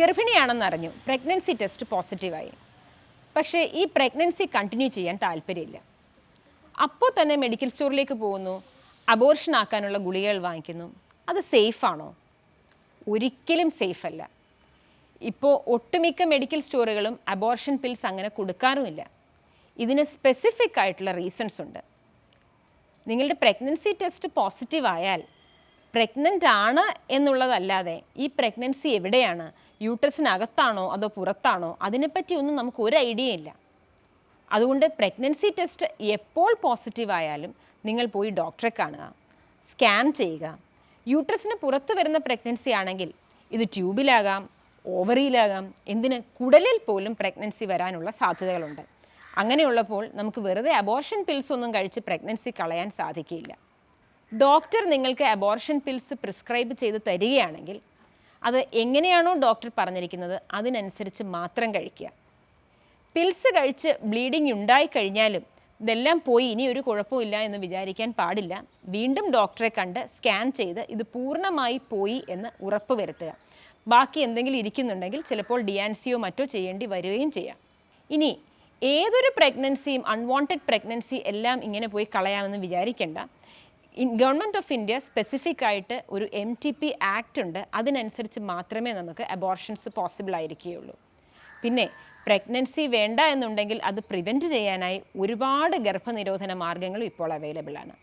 ഗർഭിണിയാണെന്നറിഞ്ഞു. Pregnancy test പോസിറ്റീവായി പക്ഷേ ഈ പ്രഗ്നൻസി കണ്ടിന്യൂ ചെയ്യാൻ താല്പര്യമില്ല. അപ്പോൾ തന്നെ മെഡിക്കൽ സ്റ്റോറിലേക്ക് പോകുന്നു. അബോർഷൻ ആക്കാനുള്ള ഗുളികകൾ വാങ്ങിക്കുന്നു. അത് സേഫാണോ ഒരിക്കലും സേഫ് അല്ല. ഇപ്പോൾ ഒട്ടുമിക്ക മെഡിക്കൽ സ്റ്റോറുകളും അബോർഷൻ പിൽസ് അങ്ങനെ കൊടുക്കാറുമില്ല. ഇതിന് സ്പെസിഫിക് ആയിട്ടുള്ള റീസൺസ് ഉണ്ട്. നിങ്ങളുടെ പ്രഗ്നൻസി ടെസ്റ്റ് പോസിറ്റീവ് ആയാൽ പ്രഗ്നന്റ് ആണ് എന്നുള്ളതല്ലാതെ ഈ പ്രഗ്നൻസി എവിടെയാണ്? യൂട്രസിനകത്താണോ അതോ പുറത്താണോ? അതിനെപ്പറ്റി ഒന്നും നമുക്ക് ഒരു ഐഡിയ ഇല്ല. അതുകൊണ്ട് പ്രഗ്നൻസി ടെസ്റ്റ് എപ്പോൾ പോസിറ്റീവ് ആയാലും നിങ്ങൾ പോയി ഡോക്ടറെ കാണുക സ്കാൻ ചെയ്യുക. യൂട്രസിന് പുറത്ത് വരുന്ന പ്രഗ്നൻസി ആണെങ്കിൽ ഇത് ട്യൂബിലാകാം ഓവറിയിലാകാം എന്തിന് കുടലിൽ പോലും പ്രഗ്നൻസി വരാനുള്ള സാധ്യതകളുണ്ട്. അങ്ങനെയുള്ളപ്പോൾ നമുക്ക് വെറുതെ അബോർഷൻ പിൽസ് ഒന്നും കഴിച്ച് പ്രഗ്നൻസി കളയാൻ സാധിക്കില്ല. ഡോക്ടർ നിങ്ങൾക്ക് അബോർഷൻ പിൽസ് പ്രിസ്ക്രൈബ് ചെയ്ത് തരികയാണെങ്കിൽ അത് എങ്ങനെയാണോ ഡോക്ടർ പറഞ്ഞിരിക്കുന്നത് അതിനനുസരിച്ച് മാത്രം കഴിക്കുക. പിൽസ് കഴിച്ച് ബ്ലീഡിംഗ് ഉണ്ടായി കഴിഞ്ഞാലും ഇതെല്ലാം പോയി ഇനി ഒരു കുഴപ്പമില്ല എന്ന് വിചാരിക്കാൻ പാടില്ല. വീണ്ടും ഡോക്ടറെ കണ്ട് സ്കാൻ ചെയ്ത് ഇത് പൂർണമായി പോയി എന്ന് ഉറപ്പ് വരുത്തുക. ബാക്കി എന്തെങ്കിലും ഇരിക്കുന്നുണ്ടെങ്കിൽ ചിലപ്പോൾ ഡിയാൻസിയോ മറ്റോ ചെയ്യേണ്ടി വരികയും ചെയ്യാം. ഇനി ഏതൊരു പ്രഗ്നൻസിയും അൺവാണ്ടഡ് പ്രഗ്നൻസി എല്ലാം ഇങ്ങനെ പോയി കളയാമെന്ന് വിചാരിക്കേണ്ട. ഗവൺമെന്റ് ഓഫ് ഇന്ത്യ സ്പെസിഫിക് ആയിട്ട് ഒരു എം ടി പി ആക്ട് ഉണ്ട്. അതിനനുസരിച്ച് മാത്രമേ നമുക്ക് അബോർഷൻസ് പോസിബിൾ ആയിരിക്കുകയുള്ളൂ. പിന്നെ പ്രഗ്നൻസി വേണ്ട എന്നുണ്ടെങ്കിൽ അത് പ്രിവെന്റ് ചെയ്യാനായി ഒരുപാട് ഗർഭനിരോധന മാർഗങ്ങൾ ഇപ്പോൾ അവൈലബിൾ ആണ്.